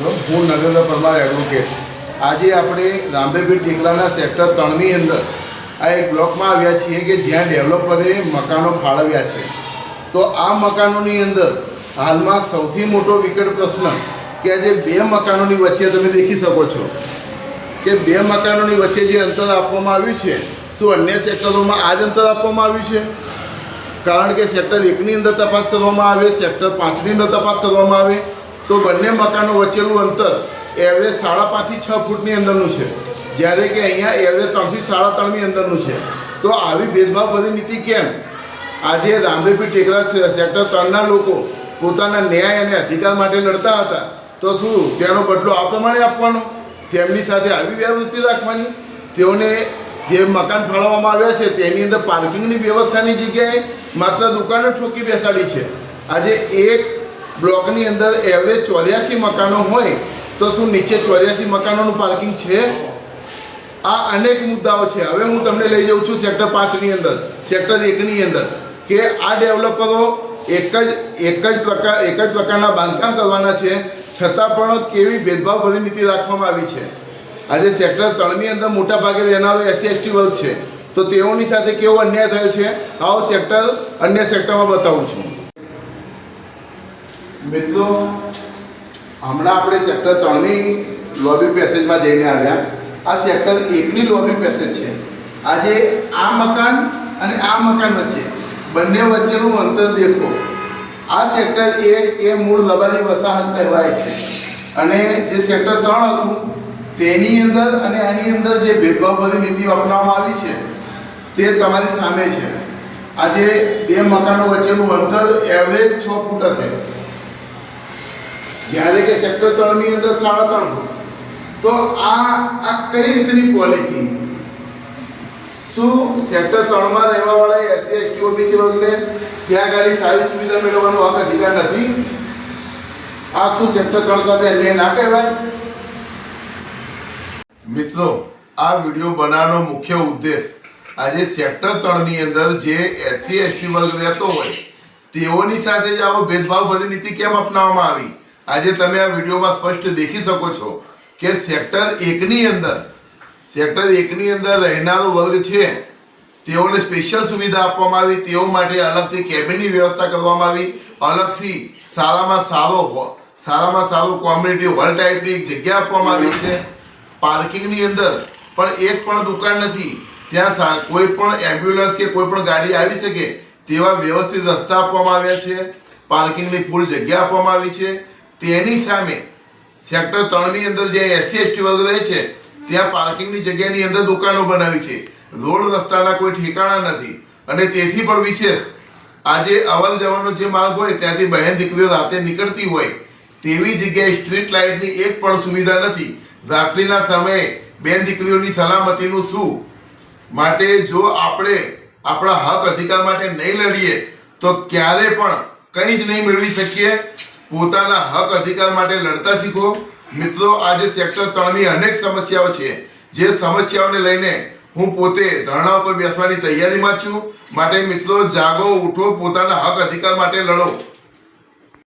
હું નરેન્દ્ર પરમાર એડવોકેટ આજે આપણે રામદેવપીર ટીકલાના સેક્ટર ત્રણની અંદર આ એક બ્લોકમાં આવ્યા છીએ કે જ્યાં ડેવલપરે મકાનો ફાળવ્યા છે. તો આ મકાનોની અંદર હાલમાં સૌથી મોટો વિકટ પ્રશ્ન કે આજે બે મકાનોની વચ્ચે તમે દેખી શકો છો કે બે મકાનોની વચ્ચે જે અંતર આપવામાં આવ્યું છે, શું અન્ય સેક્ટરોમાં આ જ અંતર આપવામાં આવ્યું છે? કારણ કે સેક્ટર એકની અંદર તપાસ કરવામાં આવે સેક્ટર પાંચની અંદર તપાસ કરવામાં આવે તો બંને મકાનો વચ્ચેનું અંતર એવરેજ સાડા પાંચથી છ ફૂટની અંદરનું છે. જ્યારે કે અહીંયા એવરેજ ત્રણથી સાડા ત્રણની અંદરનું છે. તો આવી ભેદભાવભરી નીતિ કેમ? આજે રામદેવપીર ટેકરા સેક્ટર ત્રણના લોકો પોતાના ન્યાય અને અધિકાર માટે લડતા હતા. તો શું તેનો બદલો આ પ્રમાણે આપવાનો? તેમની સાથે આવી વ્યવૃત્તિ રાખવાની? તેઓને જે મકાન ફાળવવામાં આવ્યા છે, તેની અંદર પાર્કિંગની વ્યવસ્થાની જગ્યાએ માત્ર દુકાનો ઠોકી બેસાડી છે. આજે એક બ્લોકની અંદર એવરેજ ચોર્યાસી મકાનો હોય, તો શું નીચે ચોર્યાસી મકાનોનું પાર્કિંગ છે? આ અનેક મુદ્દાઓ છે. હવે હું તમને લઈ જાઉં છું સેક્ટર પાંચની અંદર સેક્ટર એકની અંદર, કે આ ડેવલપરો એક જ એક જ પ્રકાર, એક જ પ્રકારના બાંધકામ કરવાના છે, છતાં પણ કેવી ભેદભાવભરી નીતિ રાખવામાં આવી છે. આજે સેક્ટર ત્રણની અંદર મોટા ભાગે રહેનારો એસસી એસટી વર્ગ છે. તો તેઓની સાથે કેવો અન્યાય થયો છે? આવો સેક્ટર અન્ય સેક્ટરમાં બતાવું છું. મિત્રો, હમણાં આપણે સેક્ટર ત્રણની લોબી પેસેજમાં જઈને આવ્યા. આ સેક્ટર એકની લોબી પેસેજ છે. આજે આ મકાન અને આ મકાન વચ્ચે બંને વચ્ચેનું અંતર દેખો. આ સેક્ટર એક એ મૂળ લબાની વસાહત કહેવાય છે. અને જે સેક્ટર ત્રણ હતું, તેની અંદર અને એની અંદર જે ભેદભાવભરી નીતિ અપનાવવામાં આવી છે, તે તમારી સામે છે. આજે બે મકાનો વચ્ચેનું અંતર એવરેજ છ ફૂટ હશે. જ્યારે કે સેક્ટર ત્રણની અંદર સાડા ત્રણ તો આ આ કઈ રીતની પોલિસી શું સેક્ટર ત્રણમાં રહેવાવાળા એસસી એસટી ઓબીસી વર્ગને ત્યાં આગળ સારી સુવિધા મેળવવાનો હક, અધિકાર નથી? આ શું સેક્ટર ત્રણ સાથે અન્યાય ના કહેવાય? મિત્રો, આ વીડિયો બનાવવાનો મુખ્ય ઉદ્દેશ આજે સેક્ટર ત્રણની અંદર જે એસસી એસટી વર્ગ રહેતો હોય, તેઓની સાથે જ આવો ભેદભાવ ભરી નીતિ કેમ અપનાવવામાં આવી? આજે તમે આ વિડીયોમાં સ્પષ્ટ દેખી શકો છો કે સેક્ટર એકની અંદર, સેક્ટર એકની અંદર રહેનારો વર્ગ છે, તેઓને સ્પેશિયલ સુવિધા આપવામાં આવી, તેઓ માટે અલગથી કેબિનની વ્યવસ્થા કરવામાં આવી, અલગથી સારામાં સારો સારામાં સારો કોમ્યુનિટી હોલ ટાઈપની જગ્યા આપવામાં આવી છે. પાર્કિંગની અંદર પણ એક પણ દુકાન નથી. ત્યાં કોઈ પણ એમ્બ્યુલન્સ કે કોઈ પણ ગાડી આવી શકે તેવા વ્યવસ્થિત રસ્તા આપવામાં આવ્યા છે. પાર્કિંગની ફૂલ જગ્યા આપવામાં આવી છે. તેની સામે સેક્ટર ત્રણની અંદર જે એસસી એસટી વર્ગ રહે છે, ત્યાં પાર્કિંગની જગ્યાની અંદર દુકાનો બનાવી છે. રોડ રસ્તાના કોઈ ઠેકાણા નથી. અને તેથી પણ વિશેષ, આજે અવર જવાનો જે માર્ગ હોય, ત્યાંથી બહેન દીકરીઓ રાતે નીકળતી હોય, તેવી જગ્યાએ સ્ટ્રીટ લાઇટની એક પણ સુવિધા નથી. રાત્રિના સમયે બેન દીકરીઓની સલામતીનું શું? માટે જો આપણે આપણા હક અધિકાર માટે નહીં લડીએ, તો ક્યારે પણ કંઈ જ નહીં મેળવી શકીએ. પોતાના હક અધિકાર માટે લડતા શીખો. મિત્રો, આજે સેક્ટર ત્રણની અનેક સમસ્યાઓ છે. જે સમસ્યાઓને લઈને હું પોતે ધરણા ઉપર બેસવાની તૈયારીમાં છું. માટે મિત્રો, જાગો, ઉઠો, પોતાના હક અધિકાર માટે લડો.